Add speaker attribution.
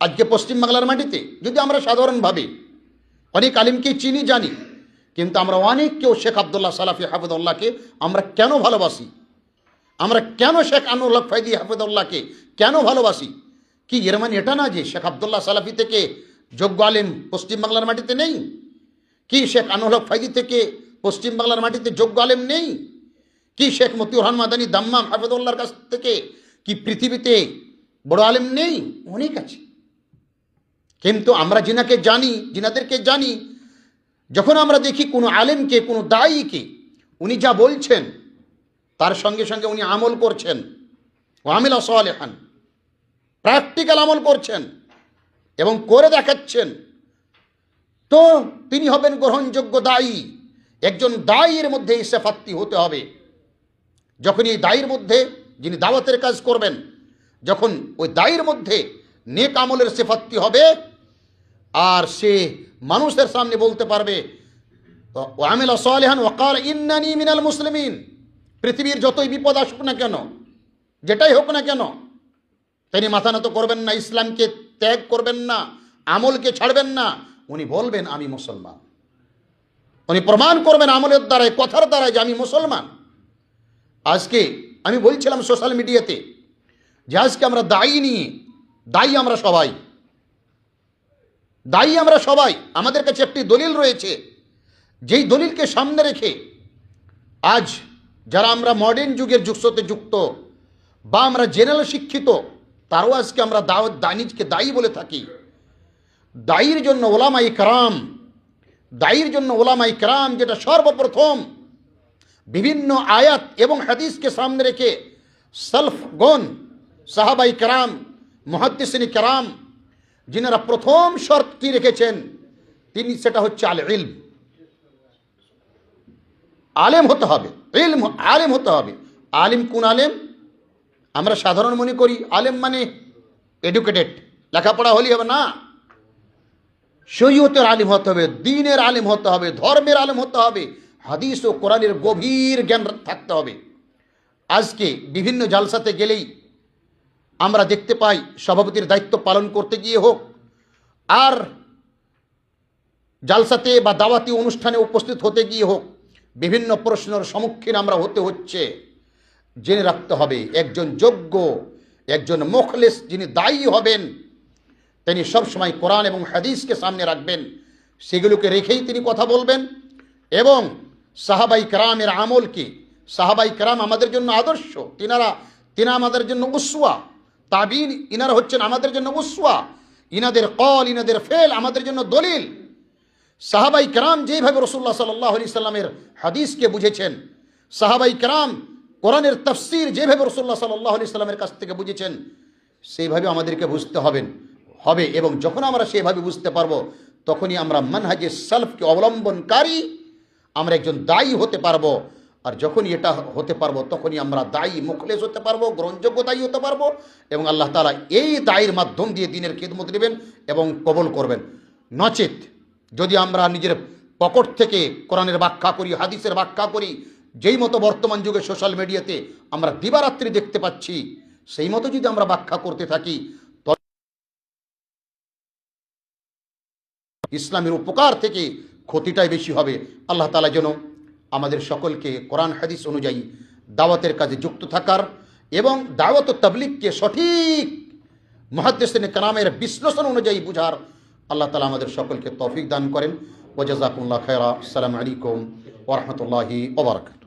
Speaker 1: আজকে পশ্চিমবাংলার মাটিতে, যদি আমরা সাধারণভাবে অনেক আলিমকে চিনি, জানি, কিন্তু আমরা অনেক কেউ শেখ আবদুল্লাহ সালাফি হাফিদুল্লাহকে আমরা কেন ভালোবাসি? আমরা কেন শেখ আনুল্লাহ ফাইদি হাফিদুল্লাহকে কেন ভালোবাসি? কি এর মানে এটা না যে শেখ আবদুল্লাহ সালাফি থেকে যোগ্য আলিম পশ্চিমবাংলার মাটিতে নেই? কি শেখ আনুল হক ফাইদি থেকে পশ্চিমবাংলার মাটিতে যোগ্য আলেম নেই? কি শেখ মতিউর রহমান মাদানী দাম্মাম হাফিদুল্লাহর কাছ থেকে কি পৃথিবীতে বড় আলেম নেই? অনেক আছে। কিন্তু আমরা যিনাকে জানি যিনাদেরকে জানি। যখন আমরা দেখি কোনো আলেমকে, কোনো দায়ীকে, উনি যা বলছেন, তার সঙ্গে সঙ্গে উনি আমল করছেন। ও আমিল আসালেহান প্র্যাকটিক্যাল আমল করছেন এবং করে দেখাচ্ছেন। তো তিনি হবেন গ্রহণযোগ্য দায়ী। একজন দায়ীর মধ্যে এই সেফাত্তি হতে হবে। যখন এই দায়ের মধ্যে যিনি দাওয়াতের কাজ করবেন, যখন ওই দায়ের মধ্যে নেক আমলের সেফাত্তি হবে আর সে মানুষের সামনে বলতে পারবে আমিল সালেহান ওয়াকাল ইন্নানি মিনাল মুসলিমিন। পৃথিবীর যতই বিপদ আসুক না কেন, যেটাই হোক না কেন, তিনি মাথা নত করবেন না, ইসলামকে ত্যাগ করবেন না, আমলকে ছাড়বেন না। উনি বলবেন, আমি মুসলমান। উনি প্রমাণ করবেন আমলের দ্বারায়, কথার দ্বারায় যে আমি মুসলমান। আজকে আমি বলছিলাম সোশ্যাল মিডিয়াতে যে আজকে আমরা দায়ী নিয়ে, দায়ী আমরা সবাই। দায়ী আমরা সবাই। আমাদের কাছে একটি দলিল রয়েছে। যেই দলিলকে সামনে রেখে আজ যারা আমরা মডার্ন যুগের যুগ সাথে যুক্ত বা আমরা জেনারেল শিক্ষিত, তারও আজকে আমরা দাওয়াত, দানিজকে দায়ী বলে থাকি। দায়ীর জন্য ওলামাই কারাম, দায়ীর জন্য ওলামাই কারাম যেটা সর্বপ্রথম বিভিন্ন আয়াত এবং হাদিসকে সামনে রেখে সলফগণ, সাহাবাই কারাম, মহাদ্দিসিনী কারাম যিনারা প্রথম শর্ত কি রেখেছেন, তিনি সেটা হচ্ছে আল ইলম। আলেম হতে হবে, ইলম, আলেম হতে হবে। আলিম কোন আলেম? আমরা সাধারণ মনে করি আলেম মানে এডুকেটেড লেখাপড়া হলেই হবে না। শরীয়তের আলিম হতে হবে, দিনের আলিম হতে হবে, ধর্মের আলিম হতে হবে, হাদিস ও কোরআনের গভীর জ্ঞান থাকতে হবে। আজকে বিভিন্ন জালসাতে গেলেই আমরা দেখতে পাই সভাপতির দায়িত্ব পালন করতে গিয়ে হোক, আর জালসাতে বা দাওয়াতি অনুষ্ঠানে উপস্থিত হতে গিয়ে হোক, বিভিন্ন প্রশ্নের সম্মুখীন আমরা হতে হচ্ছে। জেনে রাখতে হবে, একজন যোগ্য, একজন মুখলেস যিনি দায়ী হবেন, তিনি সবসময় কোরআন এবং হাদিসকে সামনে রাখবেন। সেগুলোকে রেখেই তিনি কথা বলবেন এবং সাহাবাই কারামের আমলকে, সাহাবাই কারাম আমাদের জন্য আদর্শ, তিনারা, তিনা আমাদের জন্য উসুয়া তাবিন, ইনারা হচ্ছেন আমাদের জন্য উসুয়া ইনাদের কল ইনাদের ফেল আমাদের জন্য দলিল। সাহাবাই কারাম যেভাবে রসুল্লাহ সাল্লাহ আলি সাল্লামের হাদিসকে বুঝেছেন, সাহাবাই কারাম কোরআনের তফসির যেভাবে রসুল্লাহ সাল্লাহ আলি সাল্লামের কাছ থেকে বুঝেছেন, সেইভাবে আমাদেরকে বুঝতে হবেন। হবে এবং যখন আমরা সেভাবে বুঝতে পারব, তখনই আমরা মানহাজে সালফকে অবলম্বনকারী আমরা একজন দায়ী হতে পারব। আর যখনই এটা হতে পারব, তখনই আমরা দায়ী, মুখলেস হতে পারব, গ্রহণযোগ্য দায়ী হতে পারব এবং আল্লাহ তালা এই দায়ের মাধ্যম দিয়ে দিনের খেদমত নেবেন এবং কবল করবেন। নচেত যদি আমরা নিজের পকট থেকে কোরআনের ব্যাখ্যা করি, হাদিসের ব্যাখ্যা করি, যেই মতো বর্তমান যুগে সোশ্যাল মিডিয়াতে আমরা দিবারাত্রি দেখতে পাচ্ছি, সেই মতো যদি আমরা ব্যাখ্যা করতে থাকি ইসলামের উপকার থেকে ক্ষতিটাই বেশি হবে। আল্লাহ তালা যেন আমাদের সকলকে কোরআন, হাদিস অনুযায়ী দাওয়াতের কাজে যুক্ত থাকার এবং দাওয়াত ও তাবলিগকে সঠিক মহাদ্দেসিন কালামের বিশ্লেষণ অনুযায়ী বুঝার আল্লাহ তালা আমাদের সকলকে তৌফিক দান করেন। ওজাজাকুল্লাহ খেরা সালাম আলাইকুম ওরহমতুল্লাহি ওবরাকাত